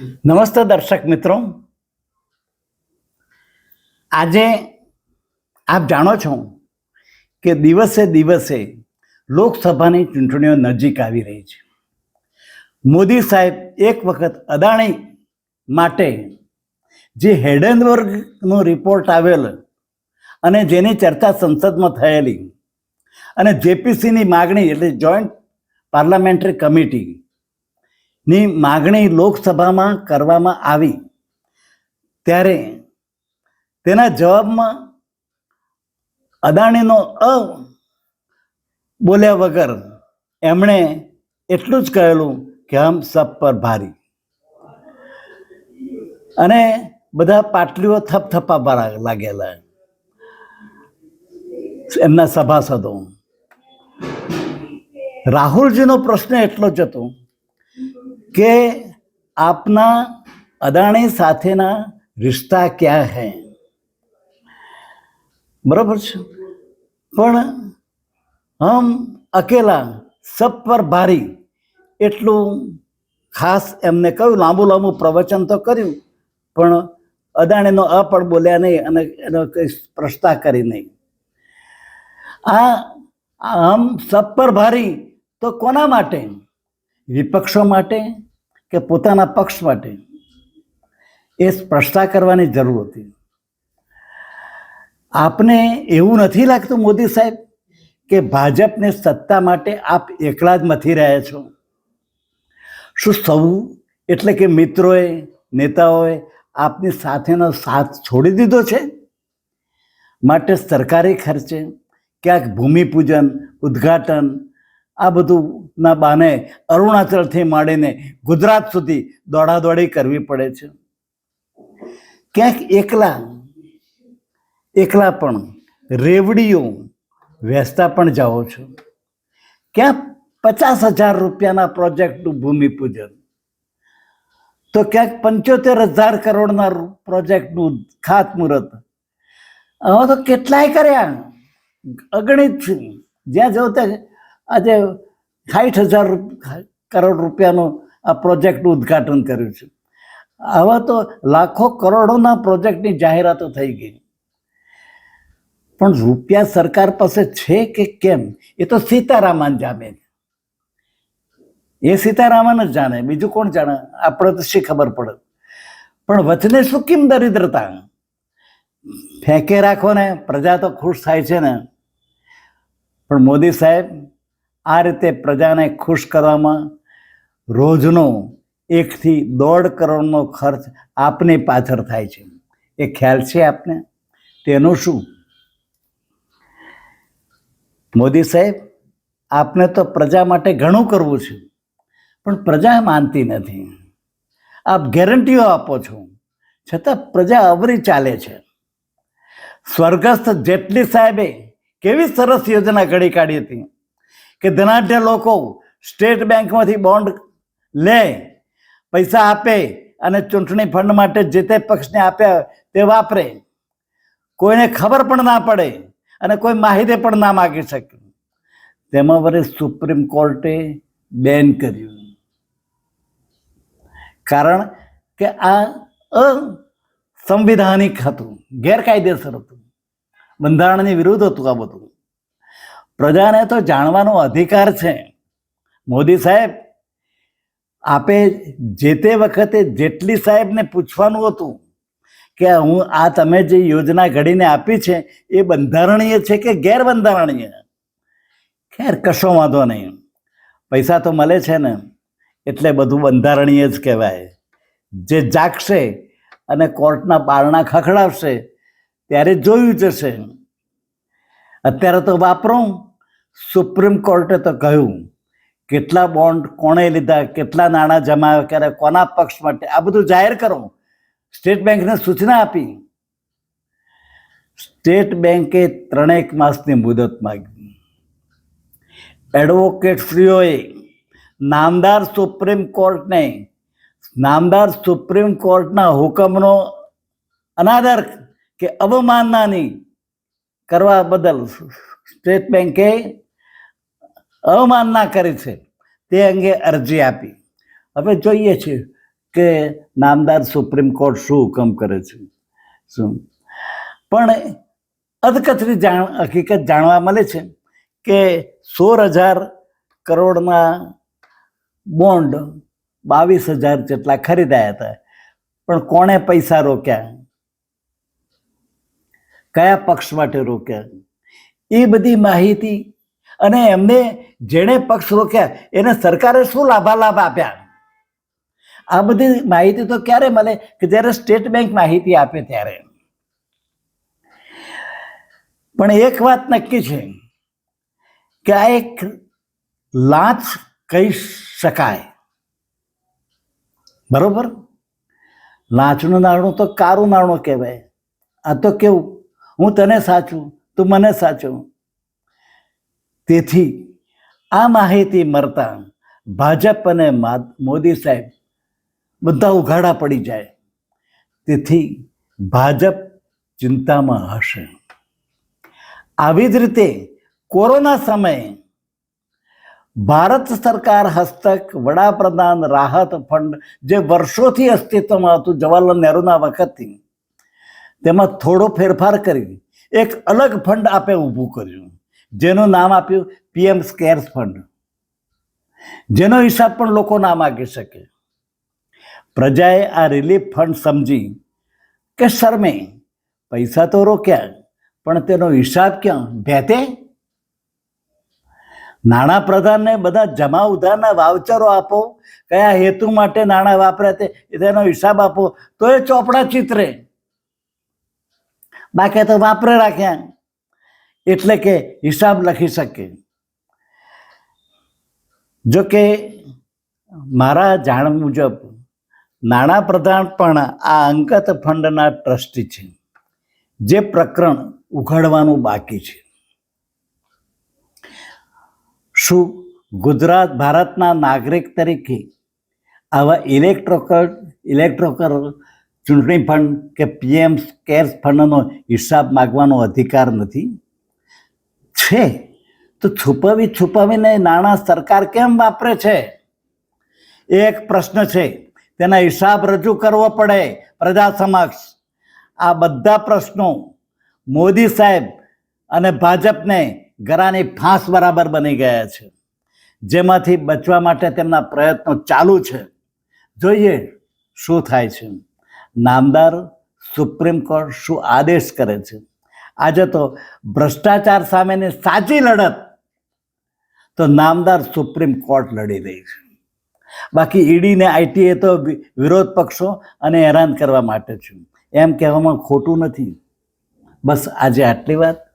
નમસ્તે દર્શક મિત્રો. આજે આપ જાણો છો કે દિવસે દિવસે લોકસભાની ચૂંટણીઓ નજીક આવી રહી છે. મોદી સાહેબ એક વખત અદાણી માટે જે હેડનબર્ગનો રિપોર્ટ આવેલ અને જેની ચર્ચા સંસદમાં થયેલી અને જેપીસીની માગણી એટલે જોઈન્ટ પાર્લામેન્ટરી કમિટી ની માગણી લોકસભામાં કરવામાં આવી. ત્યારે તેના જવાબમાં અદાણીનો અ બોલ્યા વગર એમણે એટલું જ કહેલું કે હમ સબ પર ભારી. અને બધા પાટલીઓ થપથપાવા લાગેલા. એમના સભાસદો. રાહુલજીનો પ્રશ્ન એટલો જ હતો કે આપના અદાણી સાથેના રિશ્તા ક્યાં હૈ? બરાબર છે? પણ હમ અકેલા સબ પર ભારી એટલું ખાસ એમને કહ્યું લાંબુ લાંબુ પ્રવચન તો કર્યું, પણ અદાણીનો અ પણ બોલ્યા નહીં અને એનો કંઈ પ્રશ્તા કરી નહીં. આ આમ સબ પર ભારી તો કોના માટે? વિપક્ષો માટે કે પોતાના પક્ષ માટે એ સ્પષ્ટતા કરવાની જરૂર હતી. આપને એવું નથી લાગતું મોદી સાહેબ કે ભાજપને સત્તા માટે આપ એકલા જ મથી રહ્યા છો? શું સૌ એટલે કે મિત્રોએ, નેતાઓએ આપની સાથેનો સાથ છોડી દીધો છે? માટે સરકારી ખર્ચે ક્યાંક ભૂમિપૂજન, ઉદ્ઘાટન આ બધું ના બાને અરુણાચલથી માંડીને ગુજરાત સુધી દોડાદોડી કરવી પડે છે. ક્યાંક એકલા એકલા પણ રેવડીઓ વેચતા પણ જાઓ છો. ક્યાંક પચાસ હજાર રૂપિયાના પ્રોજેક્ટનું ભૂમિપૂજન. તો ક્યાંક પંચોતેર હજાર કરોડના પ્રોજેક્ટનું ખાતમુહૂર્ત. હવે તો કેટલાય કર્યા. અગણિત છે. જ્યાં જવું ત્યાં આજે સાઠ હજાર કરોડ રૂપિયાનું આ પ્રોજેક્ટનું ઉદ્ઘાટન કર્યું છે. આવા તો લાખો કરોડોના પ્રોજેક્ટની જાહેરાતો થઈ ગઈ. પણ રૂપિયા સરકાર પાસે છે કે કેમ? એ તો સીતારામન જામે એ સીતારામન જ જાણે. બીજું કોણ જાણે? આપણે તો શી ખબર પડે. પણ વચને શું કેમ દરિદ્રતા? ફેંકે રાખો ને, પ્રજા તો ખુશ થાય છે ને. પણ મોદી સાહેબ આ રીતે પ્રજાને ખુશ કરવામાં રોજનો એકથી દોઢ કરોડનો ખર્ચ આપની પાછળ થાય છે. એ ખ્યાલ છે આપને? તેનું શું? મોદી સાહેબ, આપને તો પ્રજા માટે ઘણું કરવું છે, પણ પ્રજા માનતી નથી. આપ ગેરંટીઓ આપો છો. છતાં પ્રજા અવરી ચાલે છે. સ્વર્ગસ્થ જેટલી સાહેબે કેવી સરસ યોજના ઘડી કાઢી હતી. કે ધનાઢ્ય લોકો સ્ટેટ બેંકમાંથી બોન્ડ લે, પૈસા આપે અને ચૂંટણી ફંડ માટે જે તે પક્ષને આપ્યા તે વાપરે. કોઈને ખબર પણ ના પડે અને કોઈ માહિતી પણ ના માગી શકે. તેમાં વરે સુપ્રીમ કોર્ટે બેન કર્યું. કારણ કે આ અસંવિધાનિક હતું, ગેરકાયદેસર હતું. બંધારણની વિરુદ્ધ હતું આ બધું. પ્રજાને તો જાણવાનો અધિકાર છે. મોદી સાહેબ, આપે જે તે વખતે જેટલી સાહેબને પૂછવાનું હતું કે હું આ તમે જે યોજના ઘડીને આપી છે, એ બંધારણીય છે કે ગેરબંધારણીય? ખેર કશો વાંધો નહીં. પૈસા તો મળે છે ને, એટલે બધું બંધારણીય જ કહેવાય. જે જાગશે અને કોર્ટના બારણા ખખડાવશે, ત્યારે જોયું જશે. અત્યારે તો વાપરો. સુપ્રીમ કોર્ટે તો કહ્યું, કેટલા બોન્ડ કોણે લીધા, કેટલા નાણાં જમા ક્યારે કોના પક્ષ માટે? આ બધું જાહેર કરો. સ્ટેટ બેંકને સૂચના આપી. સ્ટેટ બેંકે ત્રણેક માસની મુદત માગી. એડવોકેટશ્રીઓએ નામદાર સુપ્રીમ કોર્ટને, નામદાર સુપ્રીમ કોર્ટના હુકમનો અનાદર કે અવમાનનાની કરવા બદલ સ્ટેટ બેંકે અવમાનના કરી છે, તે અંગે અરજી આપી. હવે જોઈએ છીએ કે નામદાર સુપ્રીમ કોર્ટ શું હુકમ કરે છે. શું? પણ અધકથરી જાણ, હકીકત જાણવા મળે છે કે સોળ હજાર કરોડના બોન્ડ બાવીસ હજાર જેટલા ખરીદાયા હતા. પણ કોણે પૈસા રોક્યા? કયા પક્ષ માટે રોક્યા? એ બધી માહિતી અને એમને જેણે પક્ષ રોક્યા, એને સરકારે શું લાભાલાભ આપ્યા? આ બધી માહિતી તો ક્યારે મળે કે જ્યારે સ્ટેટ બેંક માહિતી આપે ત્યારે? પણ એક વાત નક્કી છે કે આ એક લાંચ કહી શકાય. બરોબર? લાંચનું નાણું તો કારું નાણું કહેવાય. આ તો કેવું? હું તને સાચું, તું મને સાચું. તેથી આ માહિતી મળતા ભાજપ અને મોદી સાહેબ બધા ઉઘાડા પડી જાય. તેથી ભાજપ ચિંતામાં હશે. આવી જ રીતે કોરોના સમયે ભારત સરકાર હસ્તક વડાપ્રધાન રાહત ફંડ જે વર્ષોથી અસ્તિત્વમાં હતું જવાહરલાલ નહેરુના વખતથી, તેમાં થોડો ફેરફાર કરી એક અલગ ફંડ આપે ઊભું કર્યું. જેનું નામ આપ્યું પીએમ સ્કેર્સ ફંડ. જેનો હિસાબ પણ લોકો ના માગી શકે. પ્રજાએ આ રિલીફ ફંડ સમજી કે શરમે પૈસા તો રોક્યા પણ તેનો હિસાબ ક્યાં? ભેતે? નાણાં પ્રધાનને બધા જમા ઉધારના વાવચરો આપો, કયા હેતુ માટે નાણાં વાપર્યા તે તેનો હિસાબ આપો, તો એ ચોપડા ચિત્રે. બાકી તો વાપરે રાખ્યા એટલે કે હિસાબ લખી શકે. જો કે મારા જાણ મુજબ નાણાં પ્રધાન પણ આ અંગત ફંડના ટ્રસ્ટી છે, જે પ્રકરણ ઉઘાડવાનું બાકી છે. શું ગુજરાત ભારતના નાગરિક તરીકે આવા ઇલેક્ટ્રોકલ ઇલેક્ટ્રોકલ ચૂંટણી ફંડ કે પીએમ કેર્સ ફંડનો હિસાબ માગવાનો અધિકાર નથી? છે? તો છુપાવી છુપાવીને નાણાં સરકાર કેમ વાપરે છે? એક પ્રશ્ન છે. તેના હિસાબ રજૂ કરવો પડે પ્રજા સમક્ષ. આ બધા પ્રશ્નો મોદી સાહેબ અને ભાજપને ગરાની ફાંસ બરાબર બની ગયા છે. જેમાંથી બચવા માટે તેમના પ્રયત્નો ચાલુ છે. જોઈએ શું થાય છે. નામદાર સુપ્રીમ કોર્ટ શું આદેશ કરે છે? આજે તો ભ્રષ્ટાચાર સામેની સાચી લડત તો નામદાર સુપ્રીમ કોર્ટ લડી રહી છે. બાકી ઈડીને આઈટીએ તો વિરોધ પક્ષો અને હેરાન કરવા માટે છે. એમ કહેવામાં ખોટું નથી. બસ આજે આટલી વાત.